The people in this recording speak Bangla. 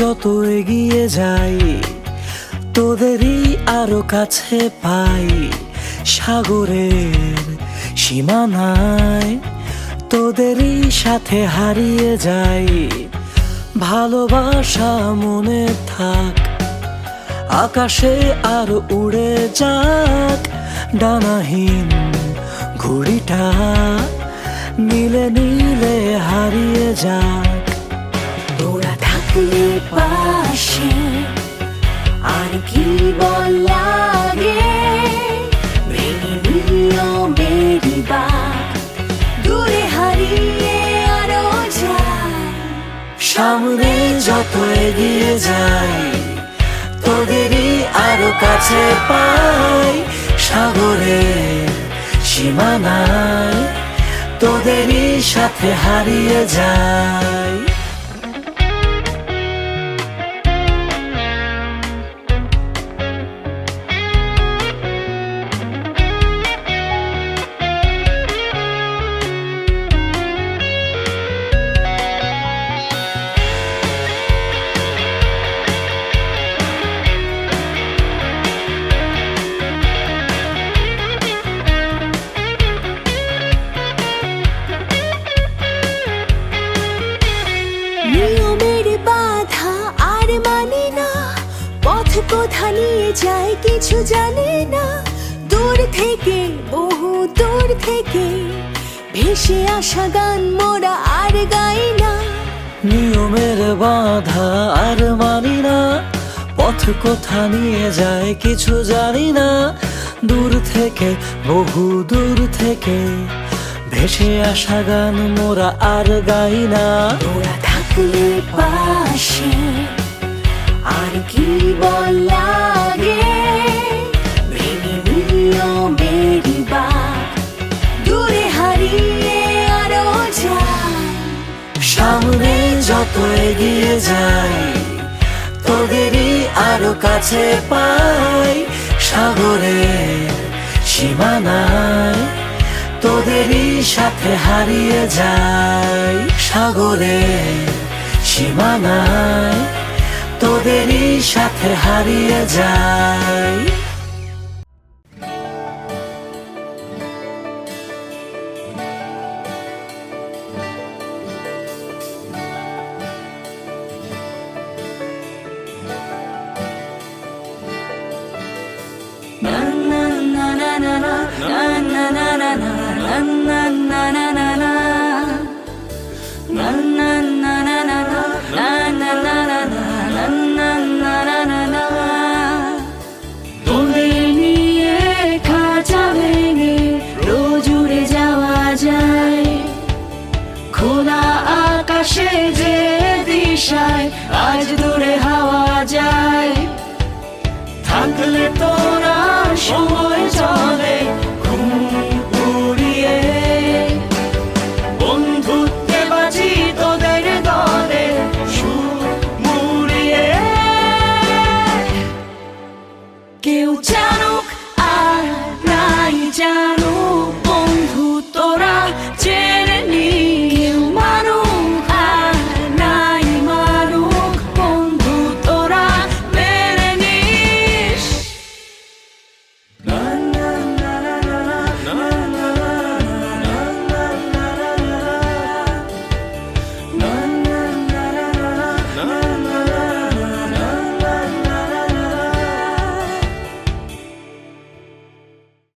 যত এগিয়ে যাই, তোদেরই আরও কাছে পাই। সাগরের সীমানায় তোদেরই সাথে হারিয়ে যাই। ভালোবাসা মনে থাক, আকাশে আর উড়ে যাক। ডানাহীন ঘুড়িটা নীলে নীলে হারিয়ে যাক। তোরা থাকলে পাশে। আর কি বল লাগে? দূরে হারিয়ে আরও যায়। সামনে যত এগিয়ে যাই তোদেরই আরও কাছে পাই। সাগরের সীমানায় তোদেরই সাথে হারিয়ে যাই কোথা নিয়ে যায় কিছু জানে না। দূর থেকে বহু দূর থেকে ভেসে আসা গান মোরা আর গাই না। নিয়মের বাধা আর মানি না পথ কোথা নিয়ে যায় কিছু জানি না। দূর থেকে বহু দূর থেকে ভেসে আসা গান মোরা আর গাই না। তোরা থাকলে পাশে কি বল লাগে। ভেঙে নিও মেরি হারিয়ে যায়। সামনে যত এগিয়ে যাই তোদেরই আরও কাছে পাই। সাগরের সীমানায় তোদেরই সাথে হারিয়ে যাই সাগরের সীমানায় তোদেরই সাথে হারিয়ে যায় na na na na na na na na na crédito.